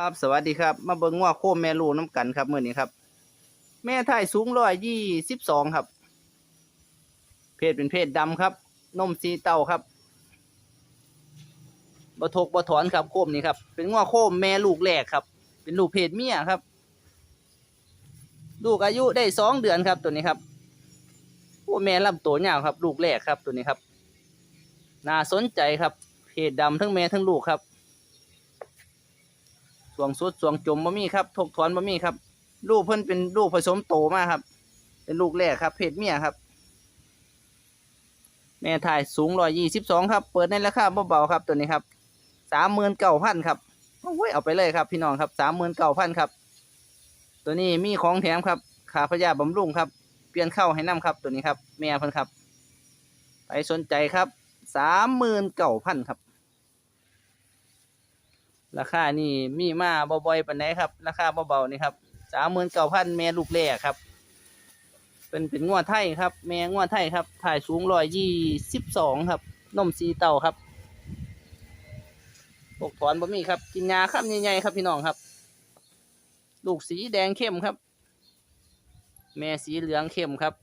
ครับสวัสดีครับ มาเบิ่งว่าโคมแม่ลูกน้ำกันครับเมื้อนี้ครับ แม่ไทยสูงร้อยยี่สิบสองครับ เพศเป็นเพศดำครับ นมสีเต้าครับบ่ทกบ่ถอนครับโคมนี้ครับ เป็นง้อโคมแม่ลูกแรกครับ เป็นลูกเพศเมียครับ ลูกอายุได้สองเดือนครับตัวนี้ครับโอ้แม่ลำตัวยาวครับ ลูกแรกครับตัวนี้ครับ น่าสนใจครับ เพศดำทั้งแม่ทั้งลูกครับ สวงสุดสวงจมบ่มีครับทกถอนบ่มีครับ ลูกเพิ่นเป็นลูกผสมโตมากครับ เป็นลูกแรกครับ เพศเมียครับ แม่ถ่ายสูงร้อยยี่สิบสองครับ เปิดในราคาเบาๆครับตัวนี้ครับสามหมื่นเก้าพันครับโอ้ยเอาไปเลยครับ พี่น้องครับสามหมื่นเก้าพันครับ ตัวนี้มีของแถมครับขาพยาบำรุงครับ เปลี่ยนเข้าให้น้ำครับตัวนี้ครับ แม่เพิ่นครับ ไปสนใจครับสามหมื่นเก้าพันครับ ราคานี่มีมาบ่อยๆปานไหนครับ ราคาเบาๆนี่ครับสามหมื่นเก้าพันแม่ลูกแรกครับ เป็นเป็นงวดไทยครับ แม่งวดไทยครับถ่ายสูงร้อยยี่สิบสองครับนมสีเต่าครับปกถอนบ่มีครับ กินยาครับใหญ่ๆครับพี่น้องครับ ลูกสีแดงเข้มครับ แม่สีเหลืองเข้มครับ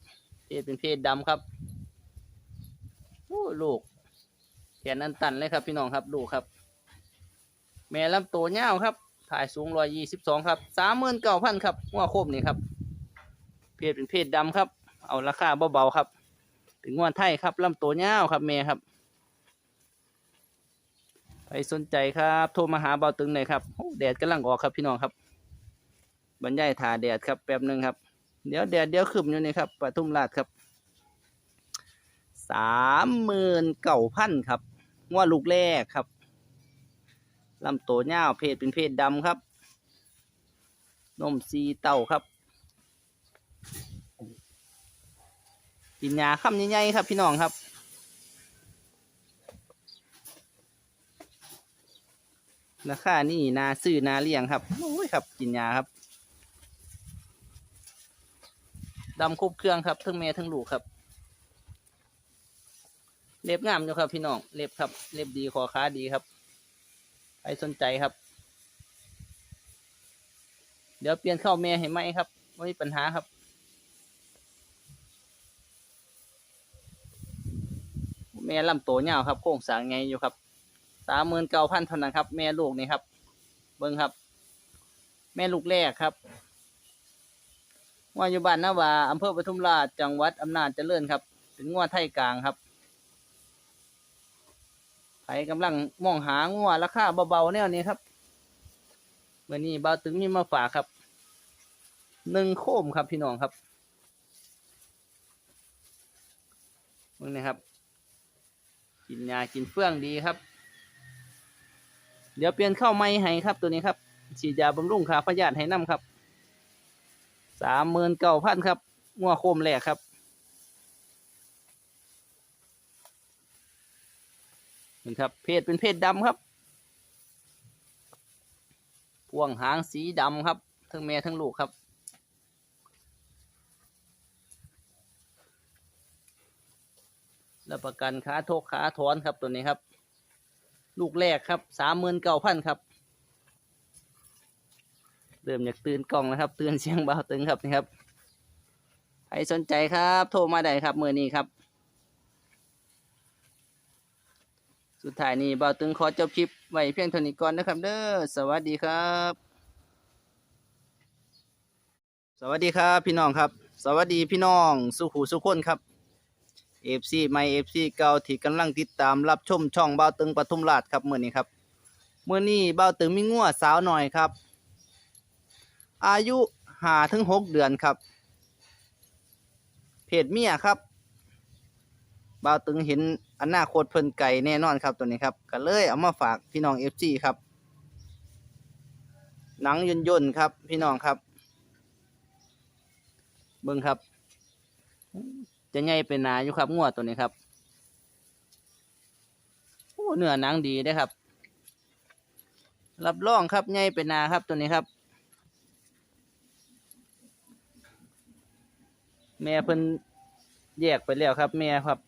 เพศเป็นเพศดำครับโอ้ลูกแขนอันตันเลยครับพี่น้องครับลูกครับ แม่ลำตัวยาวครับ ถ่ายสูงร้อยยี่สิบสองครับสามหมื่นเก้าพันครับว่าโคบนี่ครับ เพศเป็นเพศดำครับ เอาราคาเบาๆครับ ถึงวันไทยครับลำตัวยาวครับแม่ครับไปสนใจครับโทรมาหาเบาตึงหน่อยครับแดดกำลังออกครับพี่น้องครับบรรยายถ่าแดดครับแป๊บหนึ่งครับ เดี๋ยวแดดเดี๋ยวขึ้นอยู่นี่ครับปทุมราชครับสามหมื่นเก้าพันครับว่าลูกแรกครับ ลำตัวยาวเพศเป็นเพศดำครับ นมซีเต่าครับกินยาคำใหญ่ๆครับพี่น้องครับราคานี่นาซื้อนาเลี้ยงครับโอ้ยครับ กินยาครับดำครบเครื่องครับทั้งแม่ทั้งลูกครับ เล็บงามอยู่ครับพี่น้อง เล็บครับ เล็บดีคอค้าดีครับ ใครสนใจครับ เดี๋ยวเปลี่ยนเข้าแม่ให้ไหมครับไม่มีปัญหาครับ แม่ลำโตวยาครับ โค้งสางไงอยู่ครับสามหมื่นเก้าพันเท่านั้นครับ แม่ลูกนี่ครับ เบิ้งครับ แม่ลูกแรกครับว่าอยู่บ้านนาว่าอำเภอปทุมราชจังหวัดอำนาจเจริญครับ เป็นงวดไทยกลางครับ รกำลังมองหางัวราคาเบาๆแนวนี้ครับเมื่อนี้เบาตึงมีมาฝากครับหนึ่งโคมครับพี่น้องครับมึงนะครับ กินยากินเฟื่องดีครับ เดี๋ยวเปลี่ยนเข้าไม้ให้ครับตัวนี้ครับฉีดยาบำรุงขาพยาธิให้น้ำครับสามหมื่นเก้าพันครับงัวโคมแรกครับ นี่ครับ เพศเป็นเพศดำครับพวงหางสีดำครับ ทั้งแม่ทั้งลูกครับ รับประกันขาโทกขาถอนครับตัวนี้ครับ ลูกแรกครับสามหมื่นเก้าพันครับ เริ่มอยากตื่นกล้องแล้วครับ ตื่นเสียงเบาตึงครับนี่ครับ ใครสนใจครับ โทรมาได้ครับมือนี้ครับ สุดท้ายนี้เบาตึงขอจบคลิปไว้เพียงเท่านี้ก่อนนะครับ เด้อสวัสดีครับ สวัสดีครับพี่น้องครับ สวัสดีพี่น้องสุขูสุขคนครับเอฟซีไม่เอฟซีเก่าที่กำลังติดตามรับชมช่องเบาตึงปทุมราชครับเมื่อนี้ครับเมื่อนี้เบาตึงมีงัวสาวหน่อยครับ อายุหาถึงหกเดือนครับ เพศเมียครับบ่าวตึงเห็น อนนาคตเพิ่นไก่แน่นอนครับตัวนี้ครับก็เลยเอามาฝากพี่น้องเอฟซีครับ หนังย่นย่นครับ พี่น้องครับ เบิ่งครับ จะใหญ่เป็นนาอยู่ครับงวดตัวนี้ครับโอ้เนื้อหนังดีได้ครับ รับรองครับใหญ่เป็นนาครับตัวนี้ครับ แม่เพิ่นแยกไปแล้วครับ แม่ครับ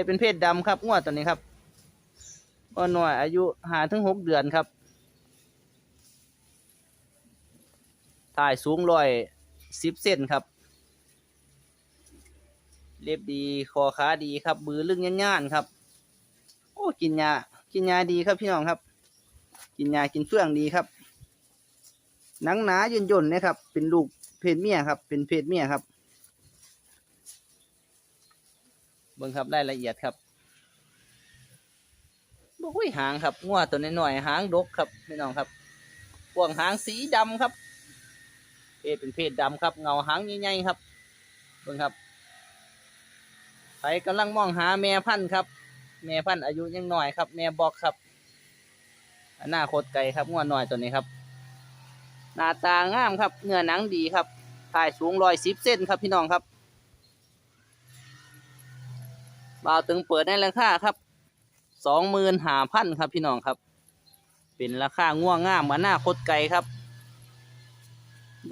ศเป็นเพศดำครับงวดตัวนี้ครับอ่อนน้อยอายุหาถึงหกเดือนครับถ่ายสูงร้อยสิบเซนครับ เล็บดีคอขาดีครับบือลึงย่านๆครับ โอ้กินยากินยาดีครับพี่น้องครับ กินยากินเฟื่องดีครับหนังหนาย่นย่นๆนะครับ เป็นลูกเพศเมียครับ เป็นเพศเมียครับ เบิ่งครับรายละเอียดครับบ่คุยหางครับงัวตัวน้อยๆหางดกครับพี่น้องครับพวงหางสีดำครับ เพศเป็นเพศดำครับ เงาหางใหญ่ๆครับเบิ่งครับใครกำลังมองหาแม่พันธุ์ครับ แม่พันธุ์อายุยังน้อยครับ แม่บอกครับอนาคตไกลครับงัวน้อยตัวนี้ครับ หน้าตางามครับเนื้อหนังดีครับถ่ายสูงร้อยสิบเซนครับพี่น้องครับ บ่าวตึงเปิดในราคาครับสองหมื่นหาพันครับพี่น้องครับ เป็นราคาง่วงงามอนาคตไกลครับ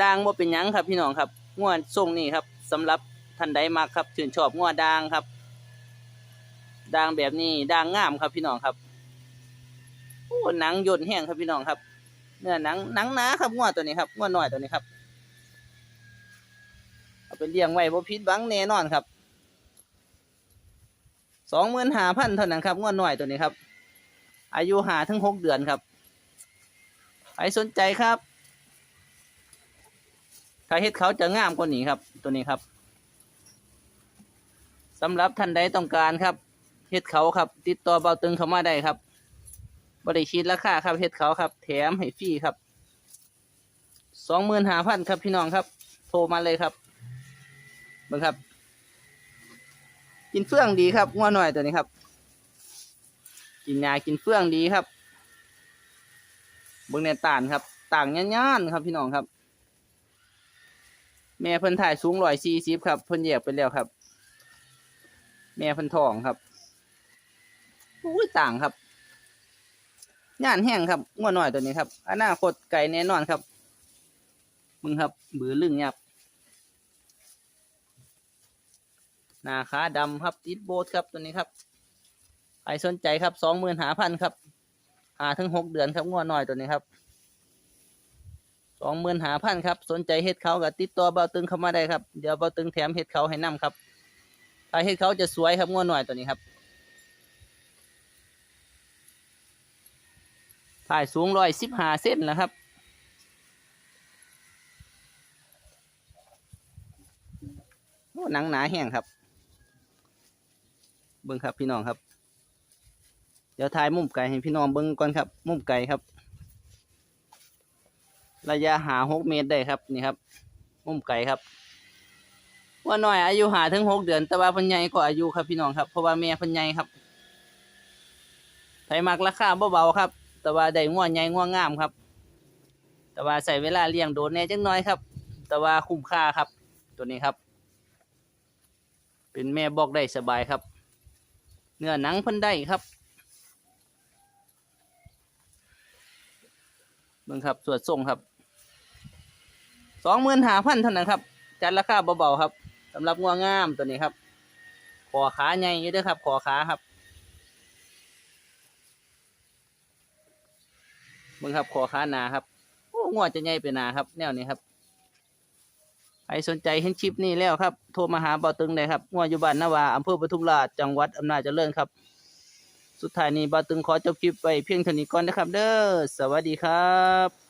ด่างว่าเป็นยังครับพี่น้องครับง่วทรงนี่ครับสำหรับท่านใดมากครับชื่นชอบง่วด่างครับด่างแบบนี้ด่างงามครับพี่น้องครับโอ้หนังย่นแห้งครับพี่น้องครับ เนื้อหนังหนังหนาครับง่วตัวนี้ครับง่วน้อยตัวนี้ครับเอาไปเลี้ยงไว้บ่ผิดหวังแน่นอนครับ สองหมื่นห้าพันเท่านั้นครับงวน้อยตัวนี้ครับ อายุหาถึงหกเดือนครับใครสนใจครับถ้าเฮ็ดเขาจะงามกว่านี้ครับ ตัวนี้ครับสำหรับท่านใดต้องการครับเฮ็ดเขาครับ ติดต่อเบาตึงเข้ามาได้ครับบริชีดราคาครับเฮ็ดเขาครับ แถมให้ฟรีครับสองหมื่นห้าพันครับพี่น้องครับ โทรมาเลยครับเบิ่งครับ กินเฟื่องดีครับงัวหน่อยตัวนี้ครับ กินยากินเฟื่องดีครับเบิ่งในตานครับต่างย่านๆครับพี่น้องครับ แม่เพิ่นถ่ายสูงร้อยสี่สิบครับเพิ่นแยกไปแล้วครับ แม่เพิ่นทองครับอุ้ยต่างครับย่านแห้งครับงัวหน่อยตัวนี้ครับอนาคตไก่แน่นอนครับ มึงครับบือลึงยับ หน้าขาดำครับติดโบสครับตัวนี้ครับใครสนใจครับสองหมื่นหาพันครับหาถึงหกเดือนครับงัวหน่อยตัวนี้ครับสองหมื่นหาพันครับ สนใจเฮ็ดเขากับติดต่อเบาตึงเข้ามาได้ครับเดี๋ยวเบาตึงแถมเฮ็ดเขาให้นํครับถ้าเฮ็ดเขาจะสวยครับงัวหน่อยตัวนี้ครับถ่ายสูงร้อยสิบห้าเซนนะครับหนังหนาแห้งครับ เบิ้งครับพี่น้องครับ เดี๋ยวถ่ายมุมไก่ให้พี่น้องเบิ้งก่อนครับ มุมไก่ครับ ระยะหาหกเมตรได้ครับนี่ครับ มุมไก่ครับว่าน้อยอายุหาถึงหกเดือน แต่ว่าพันใหญ่ก็อายุครับพี่น้องครับเพราะว่าแม่พันใหญ่ครับไถมักราคาเบาๆครับ แต่ว่าได้ง่วใหญ่ง่วงงามครับ แต่ว่าใส่เวลาเลี้ยงโดนแน่จังน้อยครับ แต่ว่าคุ้มค่าครับ ตัวนี้ครับ เป็นแม่บอกได้สบายครับ เนื้อหนังเพิ่นได้ครับเบิ่งครับสวดทรงครับสองหมื่นห้าพันเท่านั้นครับ จัดราคาเบาๆครับสำหรับง่วงงามตัวนี้ครับขอขาใหญ่ยู่เด้วยครับขอขาครับมึงครับขอค้าหนาครับโอ้งวจะใหญ่ไปหนาครับ แนวนี้ครับ รสนใจเห็นคลิปนี้แล้วครับ โทรมาหาเบาตึงได้ครับงวอยู่บ้านนาวาอำเภอปทุมราชจังหวัดอำนาจเจริญครับ สุดท้ายนี้เบาตึงขอจบคลิปไปเพียงเท่านี้ก่อนนะครับ เด้อสวัสดีครับ